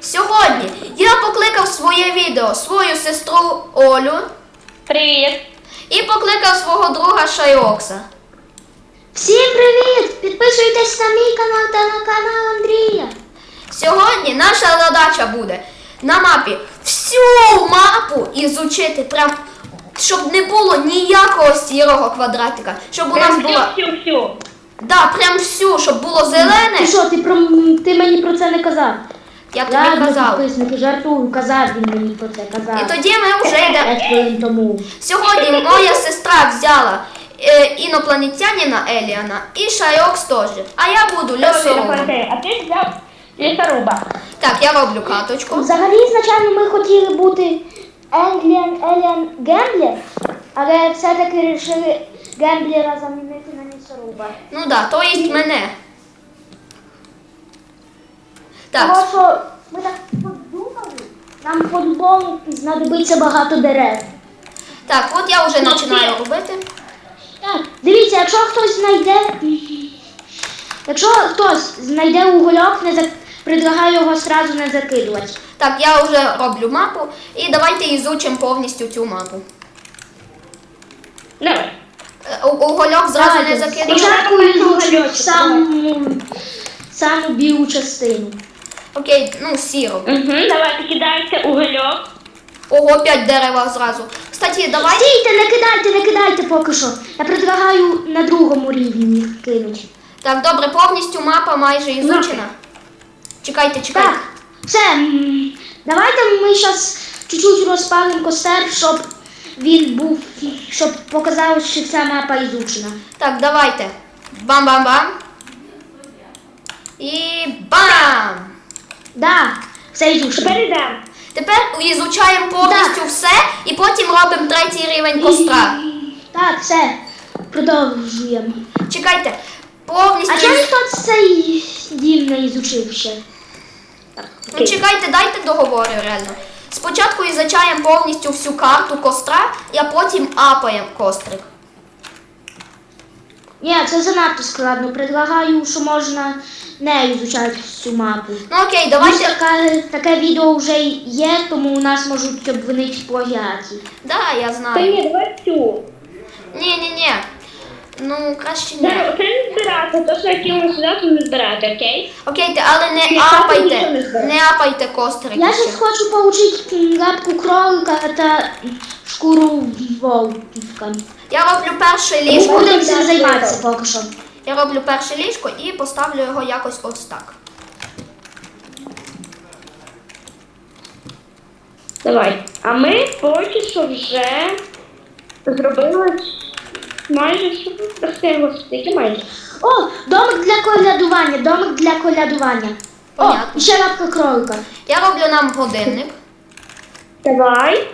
Сьогодні я покликав своє відео свою сестру Олю Привіт. і покликав свого друга Шайокса. Всім привіт! Підписуйтесь на мій канал та на канал Андрія. Сьогодні наша задача буде на мапі всю мапу ізучити, прям щоб не було ніякого сірого квадратика, щоб у нас Прям була. всю, всю, всю. Да, прям всю, щоб було зелене. Ти що, ти про ти мені про це не казав? Я тобі Ладно, казав. підписники, жартую, казав він мені про це, казав. І тоді ми вже йдемо. Хвилин тому. Сьогодні моя сестра взяла е, інопланетянина Еліана і Шайокс теж. А я буду лісорубом. А ти взяв лісоруба. Так, я роблю каточку. Взагалі, значально ми хотіли бути Енгліан Еліан Гемблер, але все-таки вирішили Гемблера замінити на лісоруба. Ну да, то є мене. Тому Так, що ми так подумали, нам по-любому знадобиться багато дерев. так, от я вже починаю робити. Так, дивіться, якщо хтось знайде. Якщо хтось знайде угольок, не зак... предлагаю його сразу не закидувати. Так, я вже роблю мапу і давайте ізучимо повністю цю мапу. Давай. Е, у- Угольок зразу не закидуємо. Спочатку угольочок, саму, саму білу частину. Окей, ну сіро. Угу. Давай, кидається угольок. Ого, п'ять дерева зразу. Кстати, давай. Стійте, не кидайте, не кидайте поки що. Я предлагаю на другому рівні їх кинути. Так, добре, повністю мапа майже ізучена. Чекайте, чекайте. Так, все. м, Давайте ми зараз чуть-чуть розпалимо костер, щоб він був, щоб показав, що ця мапа ізучена. Так, давайте. Бам-бам-бам. І бам! Да, все ізучено. Тепер йдемо. Тепер ізучаємо повністю все і потім робимо третій рівень костра. Так, все. Продовжуємо. Чекайте, повністю. А чому ніхто цей дім не ізучив ще? Ну чекайте, дайте договорю реально. Спочатку ізучаємо повністю всю карту костра, а потім апаємо кострик. Ні, це занадто складно. Предлагаю, що можна не ізучати всю мапу. Ну окей, Давайте... давайте. Таке, таке відео вже є, тому у нас можуть обвинити в плагіаті. Да, я Та знаю. ні, давай цю. Ні, ні, ні. Ну, краще ні. Це це не збирати, то що я кинула сюди, то не збирати, окей? Окей, те, але не Ні, апайте. не. Не апайте кострик. Я ще. зараз хочу поучити м, лапку кролика та шкуру вовка. Я роблю перше ліжко. будемо цим займатися поки що. Я роблю перше ліжко і поставлю його якось ось так. Давай. А ми поки що вже зробили майже все. Скільки майже. О, домик для колядування, домик для колядування. О, Понятно. і ще лапка кролика. Я роблю нам годинник. Давай.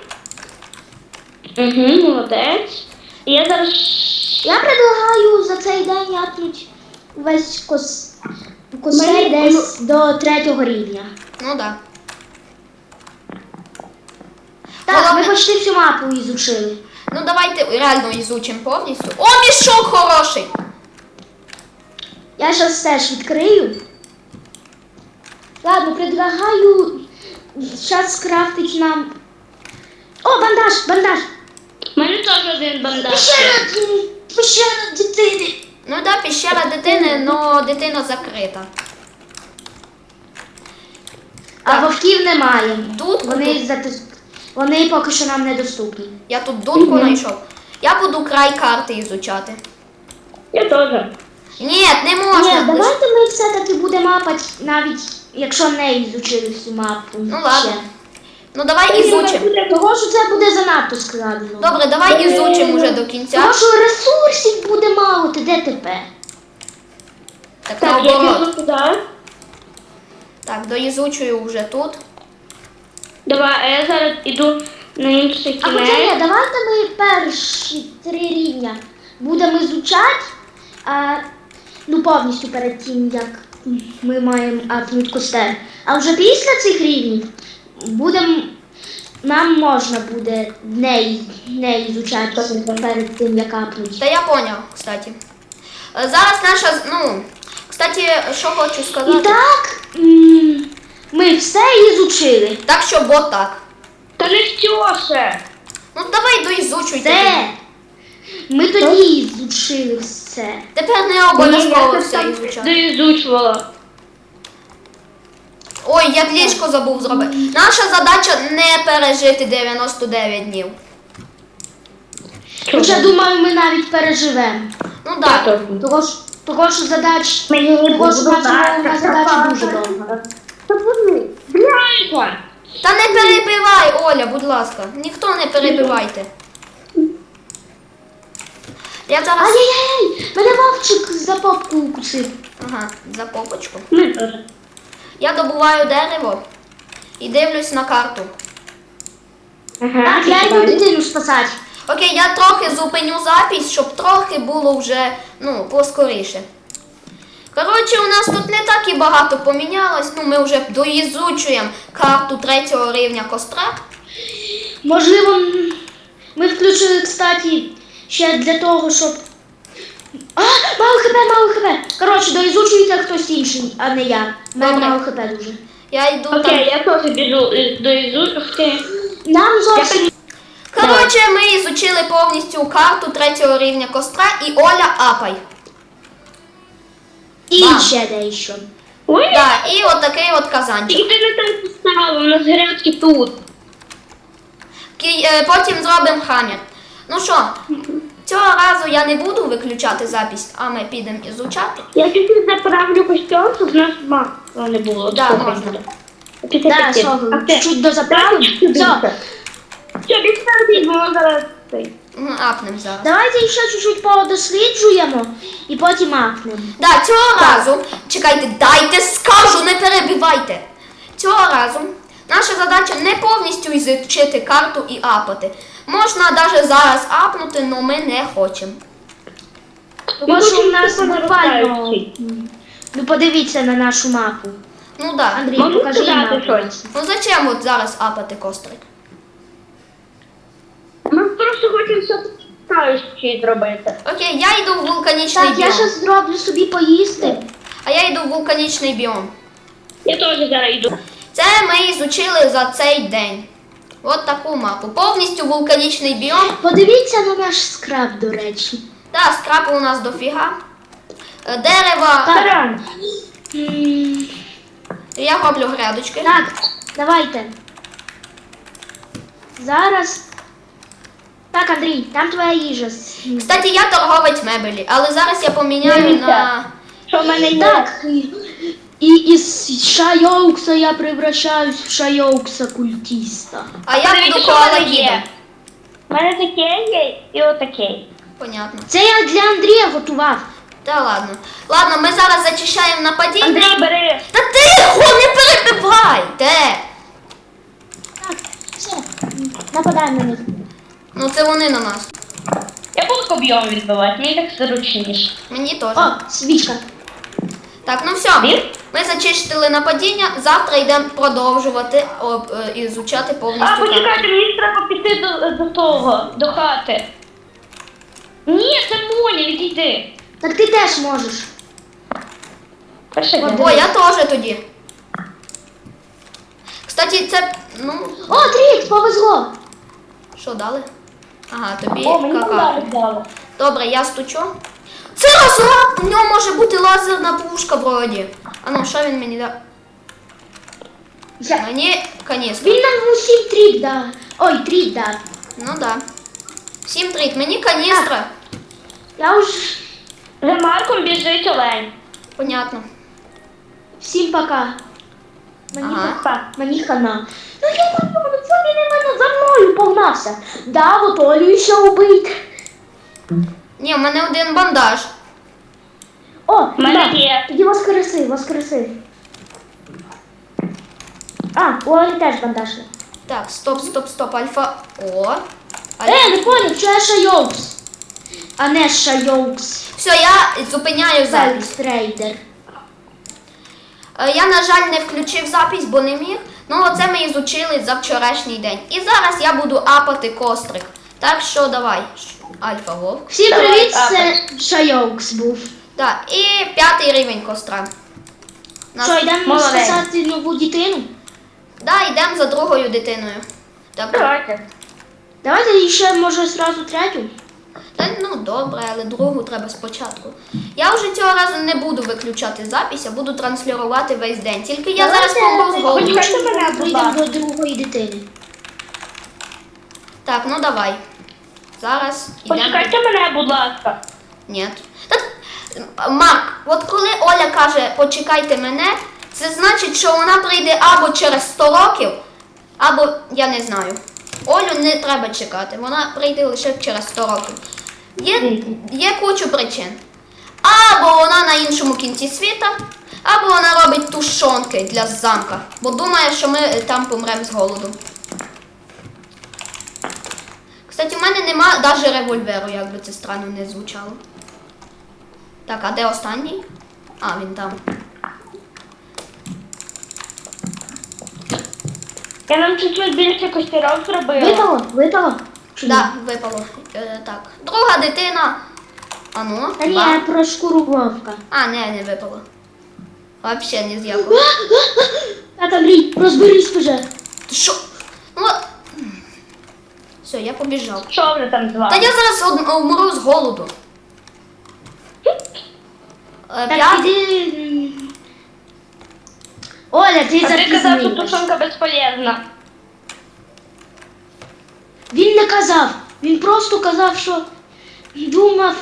Угу, молодець. Я зараз. Я предлагаю за цей день япнуть весь кос... костер Мені- десь до третього рівня. Ну да. Так, Головне- ми почти всю мапу ізучили. Ну давайте реально ізучимо повністю. О, мішок хороший! Я зараз теж відкрию. Ладно, предлагаю зараз скрафтить нам. О, бандаж, бандаж! У мене теж один бандаж. Пещера, пещера дитини. Ну да, піщера дитини, але дитина закрита. А Так. вовків немає. Дудку Вони, тут. Вони поки що нам недоступні. Я тут дудку знайшов. Я буду край карти ізучати. Я теж. Ні, не можна. Ні, давайте ми все-таки будемо мапати, навіть якщо не ізучили всю мапу. Ну ладно. ще. Ну давай ізучимо. Того, що це буде занадто складно. Добре, давай ізучимо вже до кінця. Тому що ресурсів буде мало, ти де тепер? Так, Так, я наоборот. піду туди. Так, доізучую вже тут. Давай, а я зараз іду на інший А хоча ні, кінець. давайте ми перші три рівня будемо ізучати, а, ну повністю перед тим, як ми маємо апнути костер. А вже після цих рівнів будемо, нам можна буде не, не ізучати перед тим, як апнути. Та я поняв, кстати. Е, Зараз наша, з- ну, кстати, що хочу І сказати. так, м, ми все ізучили. Так що бот так. Та не все ще. Ну давай доізучуйте. Це. Ми тоді ізучили все. Тепер не обов'язково все ізучати. доізучувала. Ой, я ліжко забув зробити. Наша задача не пережити 99 днів. Хоча думаю, ми навіть переживемо. Ну так. Того ж, того ж задач. Мені ж наша задача дуже довга. Та не перебивай, Оля, будь ласка. Ніхто не перебивайте. Я зараз. Ай-яй-яй! Мене вовчик за попку укусив. Ага, за попочку. Ми теж. Я добуваю дерево і дивлюсь на карту. Ага, Так, я йду дитину спасати. Окей, я трохи зупиню запись, щоб трохи було вже ну, поскоріше. Коротше, у нас тут не так і багато помінялось. Ну, ми вже доізучуємо карту третього рівня костра. Можливо, м, ми включили, кстати, ще для того, щоб. А, мало хп, мало хп. Коротше, доізучується хтось інший, а не я. У мене Добре. мало хп дуже. Я йду Окей, там. я теж біжу е, до ізучки. Нам зовсім. Коротше, ми ізучили повністю карту третього рівня костра і Оля апай. І Мам. ще дещо. Ой, Да, і отакий от казанчик. тільки ти не там поставила, у нас грядки тут. Ки- е, Потім зробимо хамір. Ну що, цього разу я не буду виключати запись, а ми підемо ізучати. Я чуть-чуть заправлю костюм, щоб в нас масла не було. Да, можна. Після Да, А ти? чуть до заправки. Так, Все, Що, відставіть, бо зараз цей. Зараз. давайте ще чуть-чуть подосліджуємо і потім апнемо. Да, цього разу, чекайте, дайте скажу, не перебивайте. Цього разу наша задача не повністю ізучити карту і апати. Можна навіть зараз апнути, але ми не хочемо. Тому що у нас типу, буквально. Ну подивіться на нашу мапу. Ну так. Да. Андрій, Можу покажи сказати мапу. щось? Ну зачем от зараз апати кострик? Ми просто хочемо все зробити. Окей, я йду в вулканічний Так, я біом. зараз зроблю собі поїсти. А я йду в вулканічний біом. Я теж зараз йду. Це ми ізучили за цей день. От таку мапу. Повністю вулканічний біом. Подивіться на наш скраб, до речі. Так, скрапу у нас дофіга. Е, Дерева. Таран. Я роблю грядочки. Так, давайте. Зараз. Так, Андрій, там твоя їжа. Кстати, я торговець мебелі, але зараз я поміняю Дивіться. на. Що в мене є? Так. І із Шайоукса я превращаюсь в Шайоукса культіста. А я Подивіться, буду що в мене коалагідом. є. У мене таке є і отаке. Понятно. Це я для Андрія готував. Та ладно. Ладно, ми зараз зачищаємо нападіння. Андрій, бери. Та тихо, не перебивайте! Так, все. Нападай на них. Ну це вони на нас. Я буду об'єм відбивати, мені так зручніше. Мені теж. О, свічка. Так, ну все. Ми зачистили нападіння. Завтра йдемо продовжувати об, е, ізучати повністю. А, карту. почекайте, мені ж треба піти до, до того, до хати. Ні, це Моня, відійди. Так ти теж можеш. Перше О, я теж тоді. Кстати, це. Ну, О, Трікс, повезло. що дали? Ага, тобі О, мені кака. дали. Добре, я стучу. Це розраб! У нього може бути лазерна пушка вроді. А ну, що він мені дав? Я- Мені каністра. Він нам усім трік дав. Ой, трік дав. Ну да. Всім трик. Мені каністра. Я уж За Марком біжить олень. Понятно. всім пока. Мені, Ага. пока. Мені хана. Ну я не ну це він і мене за мною погнався. Да, от Олю ще убити. Ні, в мене один бандаж. О, мене да. є. Тоді воскреси, воскреси. А, у Олі теж бандаж. є. Так, стоп, стоп, стоп, альфа. О. Е, не поняв, що я Шайоукс. А не Шайоукс. Все, я зупиняю запись. Фелькс-трейдер. Е, Я, на жаль, не включив запись, бо не міг. Ну, оце ми ізучили за вчорашній день. І зараз я буду апати кострик. Так що давай, Альфа Вовк. Всім привіт, це Шайоукс був. Так, і п'ятий рівень костра. Нас- Що, йдемо спасати нову дитину? Да, йдемо за другою дитиною. Так, Давайте. Давайте ще може зразу третю. Та, ну добре, але другу треба спочатку. Я вже цього разу не буду виключати запись, а буду транслювати весь день. Тільки я зараз помру з мене, прийдемо до другої дитини. Так, ну давай. Зараз йдемо. Почекайте мене, будь ласка. Ні. Так, Марк, от коли Оля каже почекайте мене, це значить, що вона прийде або через 100 років, або я не знаю. Олю не треба чекати, вона прийде лише через 100 років. Є, є кучу причин. Або вона на іншому кінці світа, або вона робить тушонки для замка, бо думає, що ми е, там помремо з голоду. Кстати, у мене нема навіть револьверу, як би це странно не звучало. Так, а де останній? А, він там. Я нам чуть-чуть більше костерок зробила. Випало? Випало? Чи ні? Да, випало. Е, так. Друга дитина. А ну, Та ні, два. я про шкуру вовка. А, не, не випало. Вообще ні з якого. Так, Андрій, розберись вже. Ти що? Ну, от. Все, я побіжав. Що вже там з Та я зараз од- вмру з голоду. Е, Так, п'ят- піди. м. Оля, ти А ти казав, що запізнилась. тушонка безполезна. Він не казав. Він просто казав, що думав,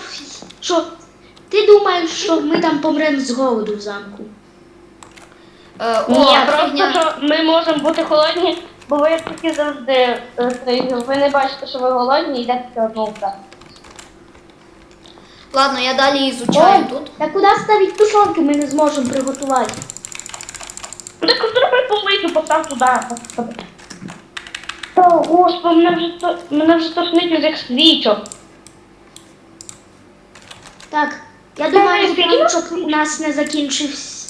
що ти думаєш, що ми там помремо з голоду в замку. Е, о, Ні, просто фігня. що ми можемо бути голодні, бо ви такі завжди. е, Ви не бачите, що ви голодні, і йдете все одно вперед. Ладно, я далі ізучаю тут. Та куди ставити тушонки ми не зможемо приготувати? Ну так зроби полицю, постав туди. господи. Та, господи, мене вже, то- мене вже тошнить від цих свічок. Так, я Та думаю, фігня? щоб у нас не закінчився.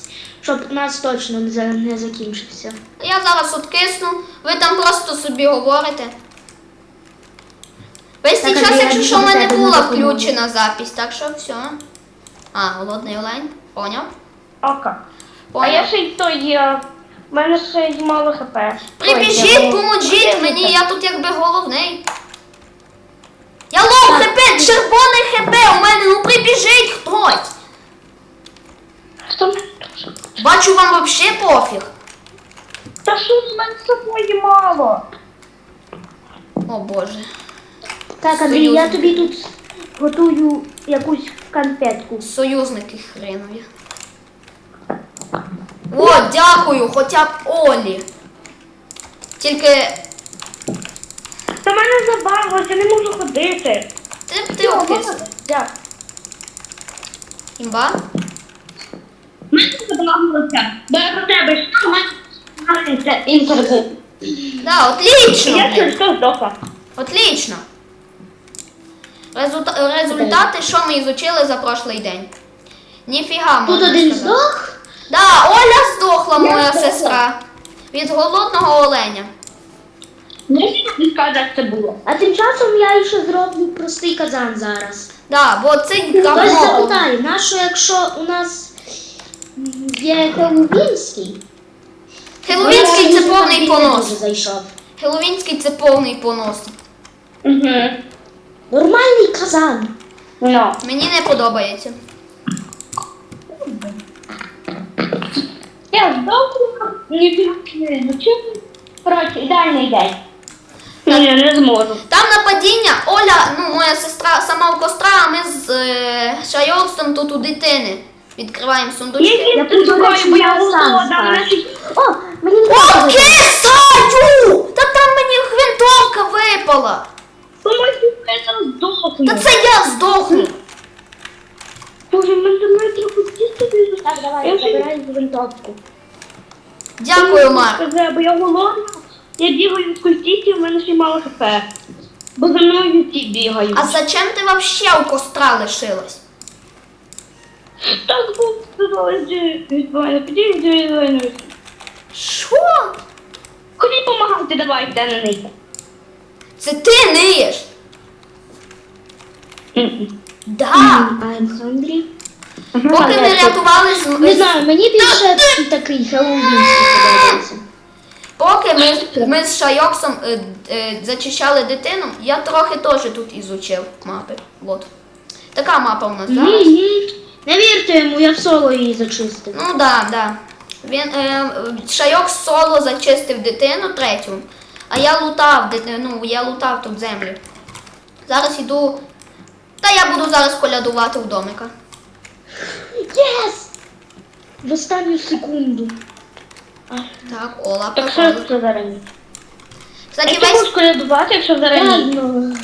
Щоб у нас точно не закінчився. Я зараз откисну, ви там просто собі говорите. Весь цей час, якщо що, в мене була включена запись, так що все. А, голодний олень. Поняв? Ока. А я ще й той, е, в мене ще й мало хп. Прибіжіть, поможіть мені, я тут якби головний. Я лов хп, червоне хп у мене, ну прибіжіть хтось. Мене дуже? Бачу, вам вообще пофіг. Та що з мене з собою мало? О боже. Так, Андрій, я Союзники. тобі тут готую якусь конфетку. Союзники хренові. О, дякую, хоча б Олі. Тільки Та мене забавилось, я не можу ходити. ти, ти обкис. Дякую. Імба? Мене забавилося. Бо я про тебе що у це інтерв'ю. Да, отлично. Я блін. через то здохла. Отлично. Результа- результати, що ми ізучили за прошлий день. Ніфіга Тут один сказати. здох. Да, Оля здохла, моя здохла. сестра. Від голодного оленя. Мені сказати, як це було? А тим часом я ще зроблю простий казан зараз. Да, бо цей Хтось запитає, нащо, якщо у нас є Хеллоуінський? Хеловінський це повний понос. зайшов. Хеловінський це повний понос. Угу. Нормальний казан. Ну. Мені не подобається. Я ніфіга не. Коротше, ідеальний день. Я не зможу. Там нападіння, Оля, ну моя сестра сама в костра, а ми з е, Шайорстом тут у дитини. Відкриваємо сундучки. Я такою, бо я сам О, мені О. Та там мені гвинтовка випала. Здохну. Та це я здохну. Боже, мене мене трохи тісто Так, давай, Я забирай гвинтовку. Дякую, Марк. Бо я голодна, я бігаю в культісі, в мене ще мало хп. Бо за мною ті бігають. А зачем ти вообще у костра лишилась? Так був сказали, де відбуває, підійдіть, де відбуває. Що? Ходіть помагайте, давайте на неї. Це ти ниєш? Да. Hungry. Поки ми рятували з Не знаю, мені більше такий Хеллоуінський подобається. Поки поки ми, ми з Шайоксом е, е, зачищали дитину, я трохи теж тут ізучив мапи. От. Така мапа у нас зараз. Не вірте йому, я в соло її зачистив. Ну да, да. Він е, Шайок соло зачистив дитину третю, а я лутав дитину, ну я лутав тут землю. Зараз іду. Та я буду зараз колядувати в домика. Єс! В останню секунду. Так, Ола, Так що це зараз? Кстати, Як ти весь будеш колядувати, якщо зараз? Ладно.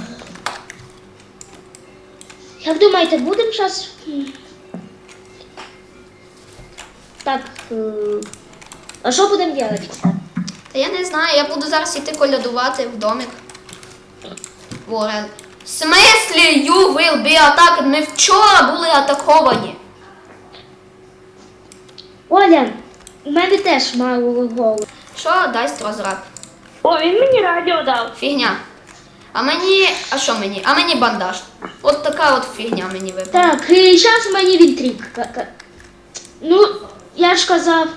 Як думаєте, будемо зараз. Так. е, А що будемо робити? Та я не знаю, я буду зараз іти колядувати в домик. Ворел. В смислі you will be attacked? Ми вчора були атаковані. Оля, у мене теж мало голову. Що дасть розраб? О, він мені радіо дав. Фігня. А мені. А що мені? А мені бандаж. От така от фігня мені випала. Так, і зараз мені ка- Ну, я ж казав.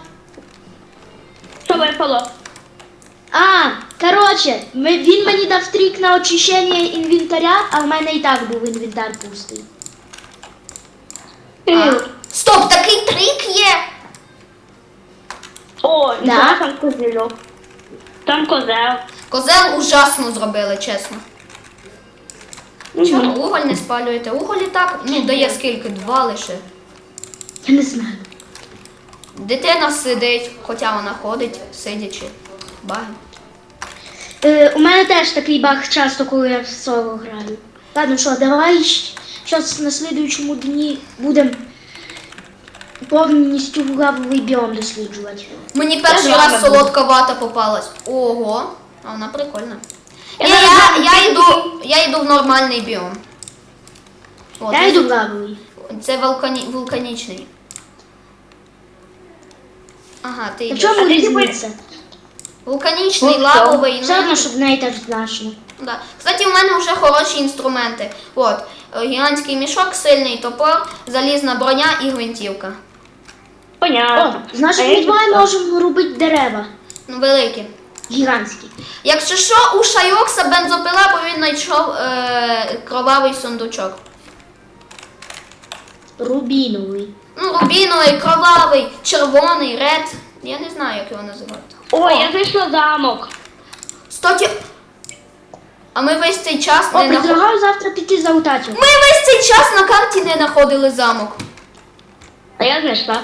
Що випало? А, коротше, ми, він мені дав трік на очищення інвентаря, а в мене і так був інвентар пустий. А. Стоп, такий трик є. О, Да? да? там козельок. Там козел. Козел ужасно зробили, чесно. Чого уголь не спалюєте? Уголь і так, ну дає скільки? Два лише. Я не знаю. Дитина сидить, хоча вона ходить, сидячи. Баги. Е, у мене теж такий баг часто, коли я в соло граю. Ладно, що, давай зараз на слідуючому дні будемо повністю лавовий біом досліджувати. Мені перший раз солодка вата попалась. Ого, а вона прикольна. Я зараз я, я, йду, я йду в нормальний біом. От, Я йду в лавовий. Це вулкані, вулканічний. Ага, ти в йдеш. чому різниця? Вулканічний, Ну, лавовий. Все ну, одно, щоб в неї значно. Да. Кстати, у мене вже хороші інструменти. От, е, гігантський мішок, сильний топор, залізна броня і гвинтівка. О, Понятно. значить, ми я двоє можемо робити дерева. Ну, великі. Гігантські. Якщо що, у Шайокса бензопила, бо він знайшов е, кровавий сундучок. Рубіновий. Ну, рубіновий, кровавий, червоний, ред. Я не знаю, як його називати. О, я зайшла замок. Стоті. А ми весь цей час О, не наход... предлагаю завтра піти залутати. його. Ми весь цей час на карті не знаходили замок. А я знайшла.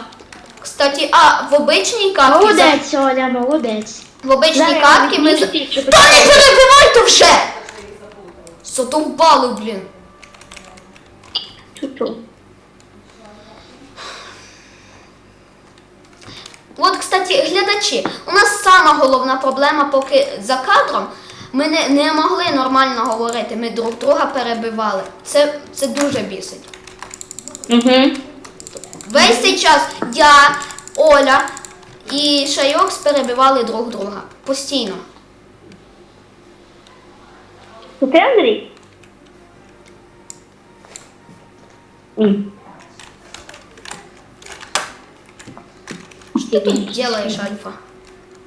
Кстати, а в обичній карті. за- Молодець, Оля, молодець. В обичній Зараз картці ми. за- Та не перебивайте вже! Задовбали, блін. Чу-чу. От, кстати, глядачі, у нас сама головна проблема, поки за кадром ми не, не могли нормально говорити, ми друг друга перебивали. Це, це дуже бісить. Угу. Весь цей час я, Оля і Шайокс перебивали друг друга. Постійно. Ти Андрій? Ні. Тут делаєш, Альфа?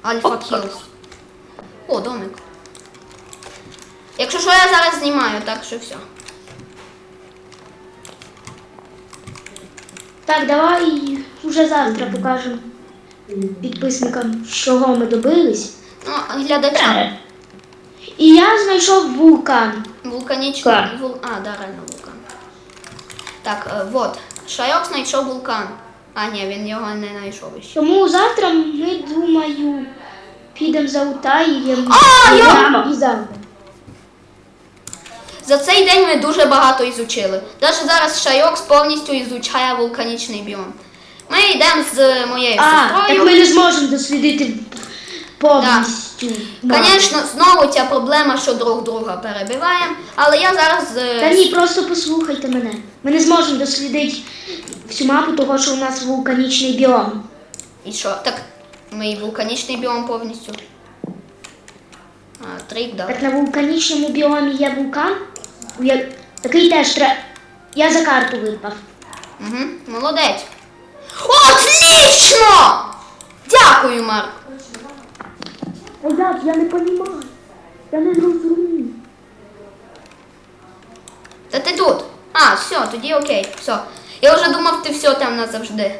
Альфа Кілс. О, домик. Якщо що, я зараз знімаю, так що все. Так, давай вже завтра покажемо підписникам, чого ми добились. Ну, глядачам. І я знайшов вулкан. Вулканічний. Так. Вул... А, да, реально вулкан. Так, е, вот. Шайок знайшов вулкан. А, ні, він його не знайшов ще. Тому завтра ми, думаю, підемо за Утаєм А, я- і за. За цей день ми дуже багато ізучили. Навіть зараз Шайок повністю ізучає вулканічний біом. Ми йдемо з моєю А, так ми не зможемо дослідити повністю. Звісно, знову ця проблема, що друг друга перебиваємо, але я зараз. е, Та ні, просто послухайте мене. Ми не зможемо дослідити всю мапу, того, що у нас вулканічний біом. І що? Так, ми і вулканічний біом повністю. А, трик дав. Так на вулканічному біомі є вулкан. Я... Такий теж треба. Я за карту випав. Угу, молодець. Отлично! Дякую, Марк. А як? Я не розумію. Я не розумію. Та ти тут. А, все, тоді окей, все. Я вже думав, ти все там назавжди.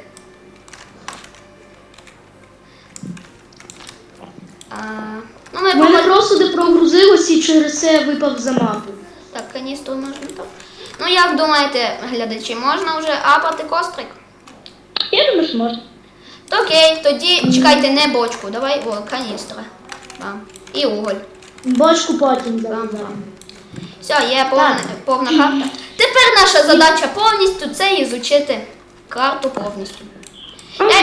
А, ну, ми У мене помер... просто не прогрузилося і через це випав за мапу. Так, каністру можна так. Ну, як думаєте, глядачі, можна вже апати кострик? Я думаю, що можна. То окей, тоді чекайте, не бочку, давай, о, каністра. Бам. І уголь. Бочку потім бам. Все, є повна, повна карта. Тепер наша задача повністю це ізучити карту повністю. Я.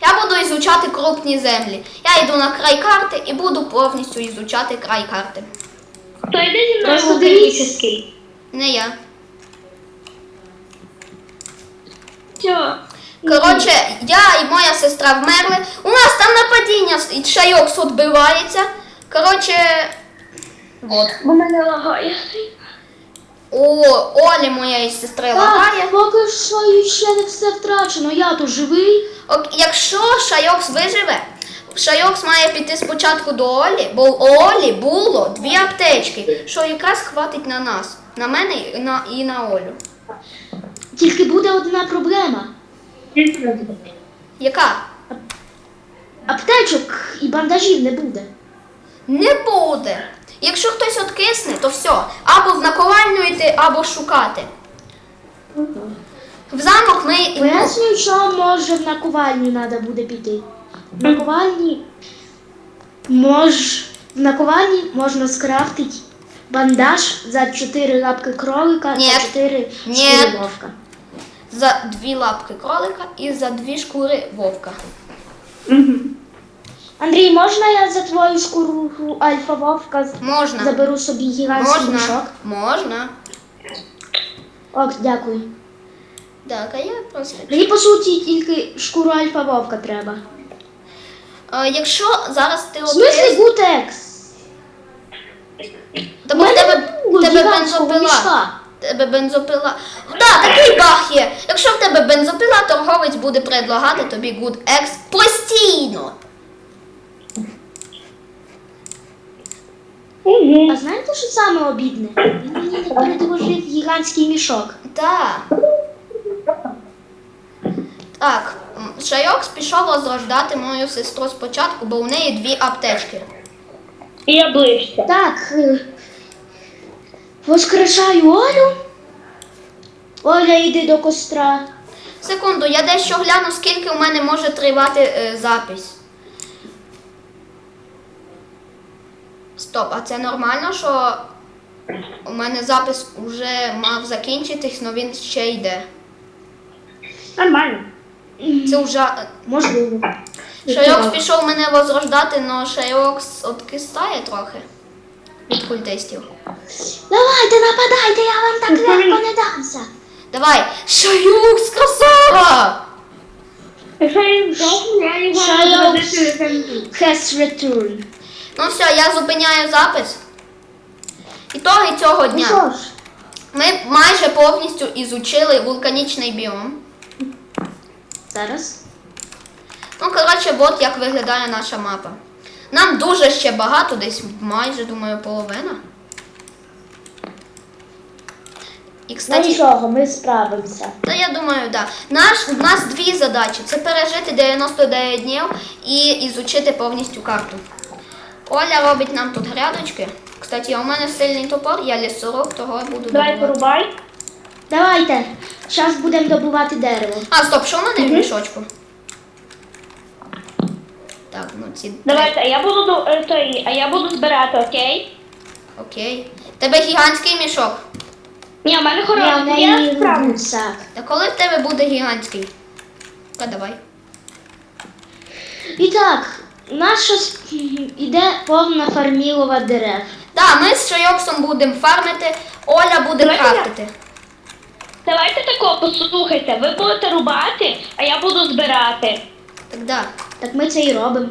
Я буду ізучати крупні землі. Я йду на край карти і буду повністю ізучати край карти. То йди зі мною Просто дивіться. Не я. Все. Коротше, я і моя сестра вмерли. У нас там нападіння, і шайок відбивається. Коротше, от. Бо мене лагає. У Олі моєї сестри лагає. Поки що ще не все втрачено. Я то живий. Ок, Якщо Шайокс виживе, Шайокс має піти спочатку до Олі, бо у Олі було дві аптечки, що якраз хватить на нас, на мене і на, і на Олю. Тільки буде одна проблема. Яка? Аптечок і бандажів не буде. Не буде. Якщо хтось откисне, то все. Або в наковальню йти, або шукати. В замок ми. Пояснюю, що може в наковальню треба буде піти. В наковальні мож, в наковальні можна скрафтити бандаж за 4 лапки кролика Ні. та 4 Ні. шкури вовка. За дві лапки кролика і за дві шкури вовка. Андрій, можна я за твою шкуру альфа вовка Можна. заберу собі гігантський Можна. мішок? Можна. Ок, дякую. Так, а я просто. Мені по суті тільки шкуру альфа вовка треба. Е, якщо зараз ти В смислі гутекс? Та У бо в тебе, в тебе бензопила. мішка. Тебе бензопила. Так, такий баг є. Якщо в тебе бензопила, торговець буде предлагати тобі Good X постійно. А знаєте, що саме обідне? Він мені не передложив гігантський мішок. Так. Так, Шайокс пішов возрождати мою сестру спочатку, бо у неї дві аптечки. І я ближче. Так. Е, Воскрешаю Олю. Оля, йди до костра. Секунду, я дещо гляну, скільки у мене може тривати е, запись. Стоп, а це нормально, що у мене запис вже мав закінчитись, але він ще йде. Нормально. Це вже. Можливо. Шайокс пішов мене возрождати, але Шайокс откисає трохи від культистів. Давайте, нападайте, я вам так легко не дамся. Давай! Шайокс, красава! Якщо я здохну, я його Шайок. розведу. Has return. Ну все, я зупиняю запис. Ітоги цього Ну дня. ж, Ми майже повністю ізучили вулканічний біом. зараз. Ну, коротше, от як виглядає наша мапа. Нам дуже ще багато, десь майже, думаю, половина. І, Ну кстати, нічого, ми справимося. та я думаю, да. Наш, у нас дві задачі: це пережити 99 днів і ізучити повністю карту. Оля робить нам тут грядочки. Кстати, у мене сильний топор, я лісоруб, того буду Давай добувати. порубай. Давайте. Зараз будемо добувати дерево. А, стоп, що в мене в мішочку? Так, ну ці. Давайте, а я буду до- е, той, а я буду збирати, окей? Окей. Тебе гігантський мішок. Ні, у мене Я в хороший. Я неї справлюсь. рюкзак. А коли в тебе буде гігантський? Та давай. І так, наша с- іде повна фармілова дерев. Так, ми з Шайоксом будемо фармити, Оля буде Давайте я. крафтити. Давайте тако, послухайте, ви будете рубати, а я буду збирати. Так, да. Так ми це і робимо.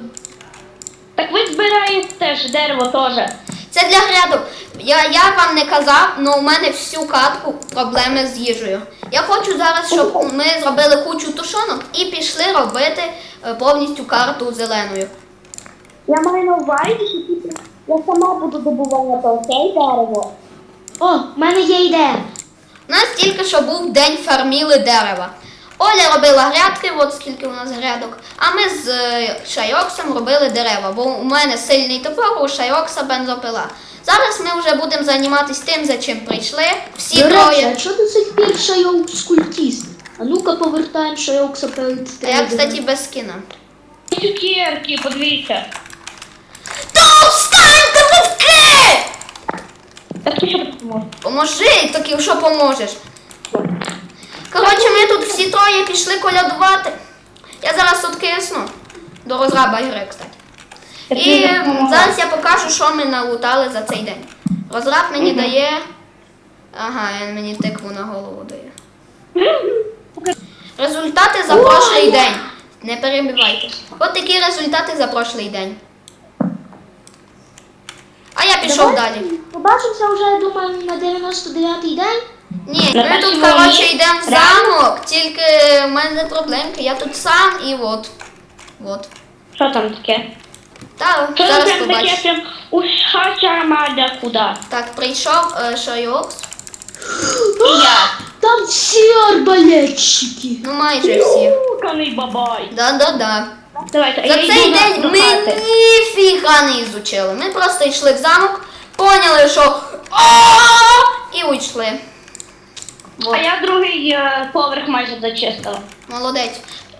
Так ви збираєте теж дерево теж. Це для грядок. Я, я вам не казав, але у мене всю катку проблеми з їжею. Я хочу зараз, щоб ми зробили кучу тушонок і пішли робити е, повністю карту зеленою. Я маю на увазі, що типу, я сама буду добувати окей дерево. О, в мене є ідея. У нас тільки що був день фарміли дерева. Оля робила грядки, от скільки у нас грядок, а ми з е, Шайоксом робили дерева, бо у мене сильний топор, у Шайокса бензопила. Зараз ми вже будемо займатися тим, за чим прийшли. Всі До речі, троє. а чого до сих пір шайок скультіст? А ну-ка повертаємо шайокса перед А я, кстати, без скіна. Цукерки, подивіться. Та встаньте, вовки! Так ти що допоможе? Поможи, таки що поможеш. Коротше, ми тут всі троє пішли колядувати. Я зараз тут кисну. До розраба ігри, кстати. І зараз я покажу, що ми налутали за цей день. Розраб мені дає. Ага, він мені тикву на голову дає. Результати за прошлий день. Не перебивайте. От такі результати за прошлий день. А я пішов далі. Побачимося вже, я думаю, на 99-й день. Ні, На ми тут, коротше, йдемо в замок, тільки в мене проблемки. Я тут сам і от. От. Що там таке? Та, Що зараз там таке побачиш. прям ушача мадя куди? Так, прийшов е, Шайокс. І я. Там всі арбалетчики. Ну майже всі. Куканий бабай. Да-да-да. Давайте, За я йду цей на- день до ми хати. ніфіга не ізучили. Ми просто йшли в замок, поняли, що «А!» і уйшли. А я другий е, поверх майже зачистила. Молодець.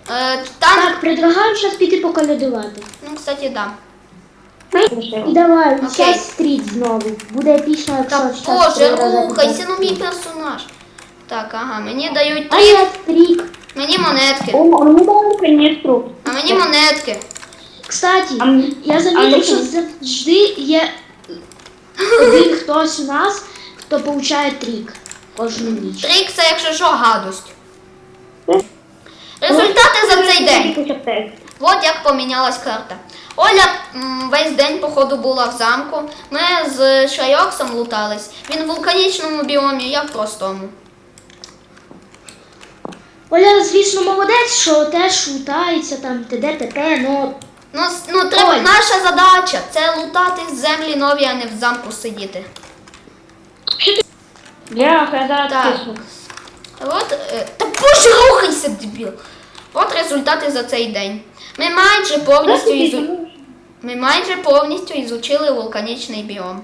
Е, там, Так, предлагаю зараз піти поколядувати. ну, кстати, да. І давай, Окей. зараз стріт знову. Буде епічно, якщо Та щас боже, рази рухайся, ну мій персонаж. Так, ага, мені дають А три, я стрік. мені монетки. О, мені дали каністру. А мені монетки. Кстати, А м- я а замітив, що завжди є один хтось у нас, хто получає трік кожну ніч. Трік це, якщо що, гадость. Результати за цей день. От як помінялась карта. Оля м, весь день, походу, була в замку. Ми з Шайоксом лутались. Він в вулканічному біомі, я в простому. Оля, звісно, молодець, що теж лутається там т.д. т.п., ну Ну, с- ну треба, Оль. наша задача це лутати з землі нові, а не в замку сидіти. Бляха, зараз Так. кисну. От, е, та боже, рухайся, дебіл. От результати за цей день. Ми майже повністю ізу... Ми майже повністю ізучили вулканічний біом.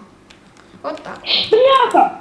От так. Бляха!